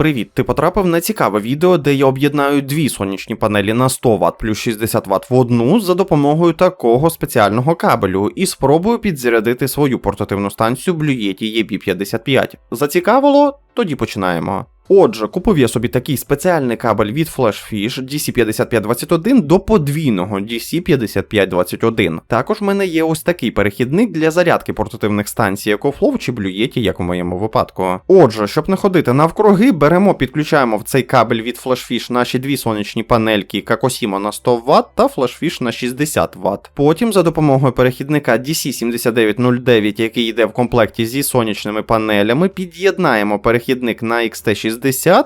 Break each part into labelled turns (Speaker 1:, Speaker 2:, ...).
Speaker 1: Привіт! Ти потрапив на цікаве відео, де я об'єднаю дві сонячні панелі на 100 Вт плюс 60 Вт в одну за допомогою такого спеціального кабелю і спробую підзарядити свою портативну станцію Blue Yeti EB55. Зацікавило? Тоді починаємо. Отже, купив я собі такий спеціальний кабель від FlashFish DC5521 до подвійного DC5521. Також в мене є ось такий перехідник для зарядки портативних станцій EcoFlow чи Yeti, як у моєму випадку. Отже, щоб не ходити навкруги, беремо, підключаємо в цей кабель від FlashFish наші дві сонячні панельки Kakosimo на 100 Вт та FlashFish на 60 Вт. Потім за допомогою перехідника DC7909, який йде в комплекті зі сонячними панелями, під'єднаємо перехідник на XT60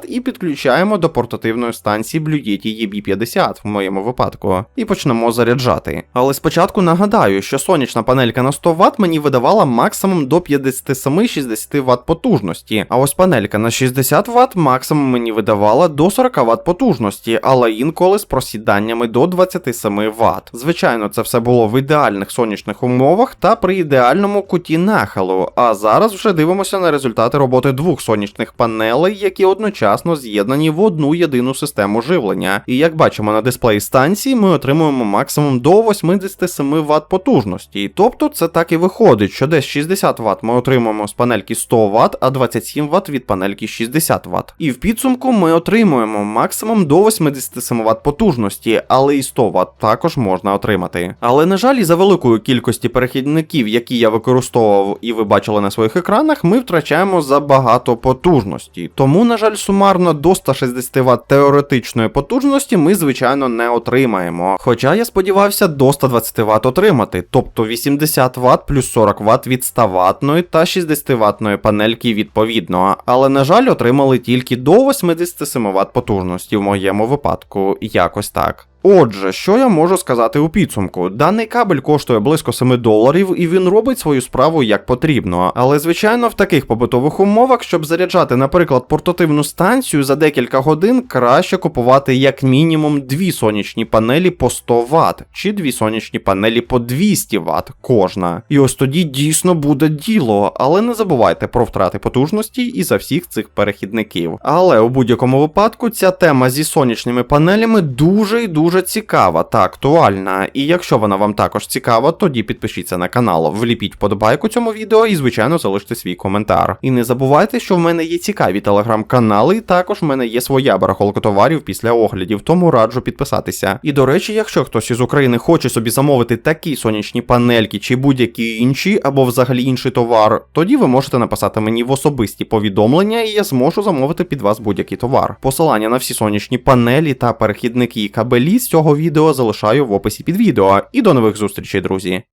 Speaker 1: і підключаємо до портативної станції Blue Yeti EB50 в моєму випадку, і почнемо заряджати. Але спочатку нагадаю, що сонячна панелька на 100 Вт мені видавала максимум до 57-60 Вт потужності, а ось панелька на 60 Вт максимум мені видавала до 40 Вт потужності, але інколи з просіданнями до 27 Вт. Звичайно, це все було в ідеальних сонячних умовах та при ідеальному куті нахилу. А зараз вже дивимося на результати роботи двох сонячних панелей, які одночасно з'єднані в одну єдину систему живлення. І як бачимо на дисплеї станції, ми отримуємо максимум до 87 Вт потужності. Тобто це так і виходить, що десь 60 Вт ми отримуємо з панельки 100 Вт, а 27 Вт від панельки 60 Вт. І в підсумку ми отримуємо максимум до 87 Вт потужності, але і 100 Вт також можна отримати. Але на жаль, із-за великої кількості перехідників, які я використовував і ви бачили на своїх екранах, ми втрачаємо забагато потужності. Тому, на жаль, сумарно до 160 Вт теоретичної потужності ми, звичайно, не отримаємо. Хоча я сподівався до 120 Вт отримати, тобто 80 Вт плюс 40 Вт від 100 ватної та 60 ватної панельки відповідно. Але, на жаль, отримали тільки до 87 Вт потужності в моєму випадку, якось так. Отже, що я можу сказати у підсумку? Даний кабель коштує близько 7 доларів, і він робить свою справу як потрібно. Але звичайно, в таких побутових умовах, щоб заряджати, наприклад, портативну станцію за декілька годин, краще купувати як мінімум дві сонячні панелі по 100 Вт, чи дві сонячні панелі по 200 Вт кожна. І ось тоді дійсно буде діло, але не забувайте про втрати потужності і за всіх цих перехідників. Але у будь-якому випадку ця тема зі сонячними панелями дуже і дуже цікава та актуальна. І якщо вона вам також цікава, тоді підпишіться на канал, вліпіть вподобайку цьому відео і, звичайно, залиште свій коментар. І не забувайте, що в мене є цікаві телеграм-канали, і також в мене є своя барахолка товарів після оглядів, тому раджу підписатися. І до речі, якщо хтось із України хоче собі замовити такі сонячні панельки чи будь-які інші, або взагалі інший товар, тоді ви можете написати мені в особисті повідомлення, і я зможу замовити під вас будь-який товар. Посилання на всі сонячні панелі та перехідники і кабелі з цього відео залишаю в описі під відео. І до нових зустрічей, друзі!